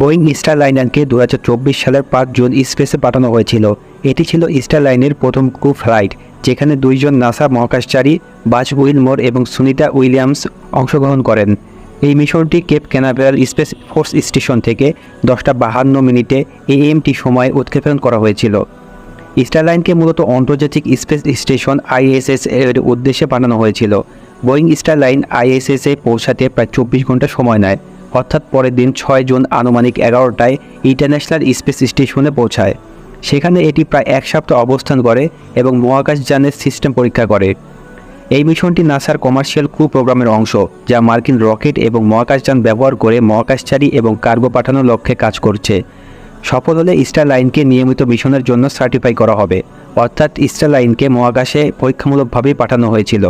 Boeing star লাইনারকে দু সালের পাঁচ জুন স্পেসে পাঠানো হয়েছিল। এটি ছিল স্টার লাইনের প্রথম ক্রু ফ্লাইট, যেখানে দুইজন নাসা মহাকাশচারী বাজ উইলমোর এবং সুনিতা উইলিয়ামস অংশগ্রহণ করেন। এই মিশনটি Cape Canaveral space force station থেকে দশটা বাহান্ন মিনিটে এএমটি সময়ে উৎক্ষেপণ করা হয়েছিল। স্টারলাইনকে মূলত আন্তর্জাতিক স্পেস স্টেশন আইএসএস এর উদ্দেশ্যে বানানো হয়েছিল। বোয়িং স্টারলাইন আইএসএস এ পৌঁছাতে প্রায় চব্বিশ ঘণ্টা সময় নেয়। অর্থাৎ পরের দিন ছয় জুন আনুমানিক এগারোটায় ইন্টারন্যাশনাল স্পেস স্টেশনে পৌঁছায়। সেখানে এটি প্রায় এক সপ্তাহ অবস্থান করে এবং মহাকাশযানের সিস্টেম পরীক্ষা করে। এই মিশনটি নাসার কমার্শিয়াল ক্রু প্রোগ্রামের অংশ, যা মার্কিন রকেট এবং মহাকাশযান ব্যবহার করে মহাকাশচারী এবং কার্গো পাঠানোর লক্ষ্যে কাজ করছে। সফল হলে স্টার লাইনকে নিয়মিত মিশনের জন্য সার্টিফাই করা হবে, অর্থাৎ স্টার লাইনকে মহাকাশে পরীক্ষামূলকভাবেই পাঠানো হয়েছিল।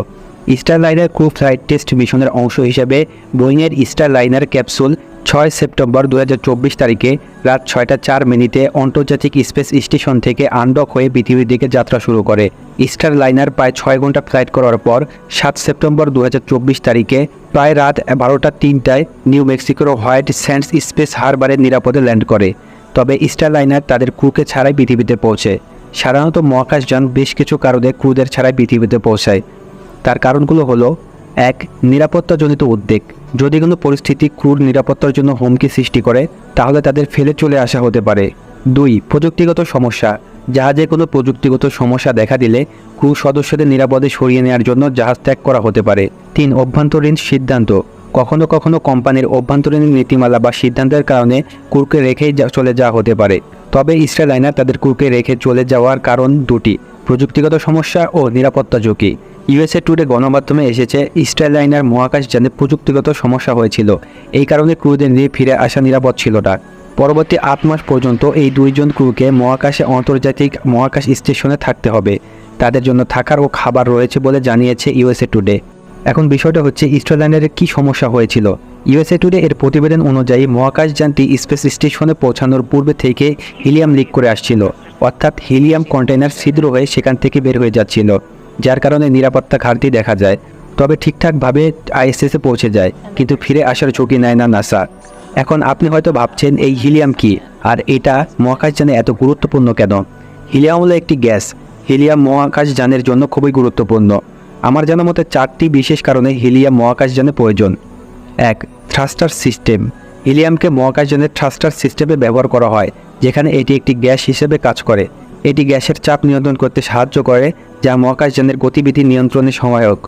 স্টার লাইনের ক্রু ফ্লাইট টেস্ট মিশনের অংশ হিসেবে বোয়িংয়ের স্টার লাইনার ক্যাপসুল ছয় সেপ্টেম্বর দু হাজার চব্বিশ তারিখে রাত ছয়টা চার মিনিটে আন্তর্জাতিক স্পেস স্টেশন থেকে আনডক হয়ে পৃথিবীর দিকে যাত্রা শুরু করে। স্টার লাইনার প্রায় ছয় ঘণ্টা ফ্লাইট করার পর সাত সেপ্টেম্বর দু হাজার চব্বিশ তারিখে প্রায় রাত বারোটা তিনটায় নিউ মেক্সিকোর হোয়াইট স্যান্ডস স্পেস হারবারে নিরাপদে ল্যান্ড করে। তবে স্টার লাইনার তাদের ক্রুকে ছাড়াই পৃথিবীতে পৌঁছে। সাধারণত মহাকাশযান বেশ কিছু কারণে ক্রুদের ছাড়াই পৃথিবীতে পৌঁছায়। তার কারণগুলো হলো, এক, নিরাপত্তাজনিত উদ্বেগ। যদি কোনো পরিস্থিতি ক্রুর নিরাপত্তার জন্য হুমকি সৃষ্টি করে, তাহলে তাদের ফেলে চলে আসা হতে পারে। দুই, প্রযুক্তিগত সমস্যা। জাহাজে কোনো প্রযুক্তিগত সমস্যা দেখা দিলে ক্রু সদস্যদের নিরাপদে সরিয়ে নেওয়ার জন্য জাহাজ ত্যাগ করা হতে পারে। তিন, অভ্যন্তরীণ সিদ্ধান্ত। কখনো কখনো কোম্পানির অভ্যন্তরীণ নীতিমালা বা সিদ্ধান্তের কারণে কুরকে রেখেই চলে যাওয়া হতে পারে। তবে ইসরা লাইনার তাদের কুরকে রেখে চলে যাওয়ার কারণ দুটি, প্রযুক্তিগত সমস্যা ও নিরাপত্তা ঝুঁকি। ইউএসএ টুডে গণমাধ্যমে এসেছে স্টারলাইনার মহাকাশযানে প্রযুক্তিগত সমস্যা হয়েছিল। এই কারণে ক্রুদের নিয়ে ফিরে আসা নিরাপদ ছিল না। পরবর্তী আট মাস পর্যন্ত এই দুইজন ক্রুকে মহাকাশে আন্তর্জাতিক মহাকাশ স্টেশনে থাকতে হবে। তাদের জন্য থাকার ও খাবার রয়েছে বলে জানিয়েছে ইউএসএ টুডে এখন বিষয়টা হচ্ছে স্টারলাইনারের কী সমস্যা হয়েছিল? ইউএসএ টুডে এর প্রতিবেদন অনুযায়ী মহাকাশযানটি স্পেস স্টেশনে পৌঁছানোর পূর্বে থেকে হিলিয়াম লিক করে আসছিল। অর্থাৎ হিলিয়াম কন্টেনার ছিদ্র হয়ে সেখান থেকে বের হয়ে যাচ্ছিল। যার কারণে নিরাপত্তা ঘাটতি দেখা যায়। তবে ঠিকঠাকভাবে আইএসএসে পৌঁছে যায়, কিন্তু ফিরে আসার ঝুঁকি নেয় না নাসা। এখন আপনি হয়তো ভাবছেন, এই হিলিয়াম কি? আর এটা মহাকাশযানে এত গুরুত্বপূর্ণ কেন? হিলিয়াম হলো একটি গ্যাস। হিলিয়াম মহাকাশযানের জন্য খুবই গুরুত্বপূর্ণ। আমার জানা মতে চারটি বিশেষ কারণে হিলিয়াম মহাকাশযানে প্রয়োজন। এক, থ্রাস্টার সিস্টেম। হিলিয়ামকে মহাকাশযানের থ্রাস্টার সিস্টেমে ব্যবহার করা হয়, যেখানে এটি একটি গ্যাস হিসেবে কাজ করে। এটি গ্যাসের চাপ নিয়ন্ত্রণ করতে সাহায্য করে যা মহাকাশযানের গতিবিধি নিয়ন্ত্রণে সহায়ক।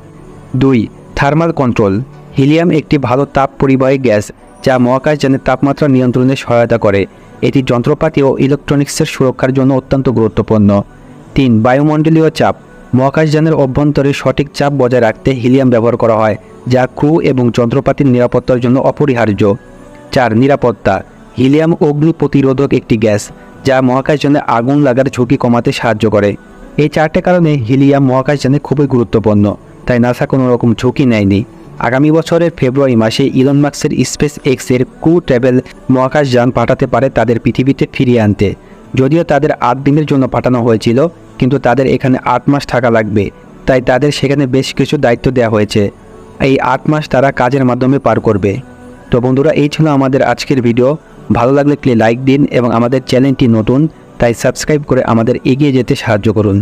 দুই থার্মাল কন্ট্রোল হিলিয়াম একটি ভালো তাপ পরিবাহী গ্যাস যা মহাকাশযানের তাপমাত্রা নিয়ন্ত্রণে সহায়তা করে। এটি যন্ত্রপাতি ও ইলেকট্রনিক্সের সুরক্ষার জন্য অত্যন্ত গুরুত্বপূর্ণ। তিন, বায়ুমণ্ডলীয় চাপ, মহাকাশযানের অভ্যন্তরে সঠিক চাপ বজায় রাখতে হিলিয়াম ব্যবহার করা হয়, যা ক্রু এবং যন্ত্রপাতির নিরাপত্তার জন্য অপরিহার্য। চার, নিরাপত্তা হিলিয়াম অগ্নি প্রতিরোধক একটি গ্যাস যা মহাকাশযানে আগুন লাগার ঝুঁকি কমাতে সাহায্য করে। এই চারটে কারণে হিলিয়াম মহাকাশযানে খুবই গুরুত্বপূর্ণ, তাই নাসা কোনো রকম ঝুঁকি নেয়নি। আগামী বছরের ফেব্রুয়ারি মাসে ইলন মার্কসের স্পেস এক্সের ক্রু ট্রাভেল মহাকাশযান পাঠাতে পারে তাদের পৃথিবীতে ফিরিয়ে আনতে। যদিও তাদের আট দিনের জন্য পাঠানো হয়েছিল, কিন্তু তাদের এখানে আট মাস থাকা লাগবে, তাই তাদের সেখানে বেশ কিছু দায়িত্ব দেওয়া হয়েছে। এই আট মাস তারা কাজের মাধ্যমে পার করবে। তো বন্ধুরা, এই ছিল আমাদের আজকের ভিডিও। ভালো লাগলে প্লে লাইক দিন এবং আমাদের চ্যানেলটি নতুন তাই সাবস্ক্রাইব করে আমাদের এগিয়ে যেতে সাহায্য করুন।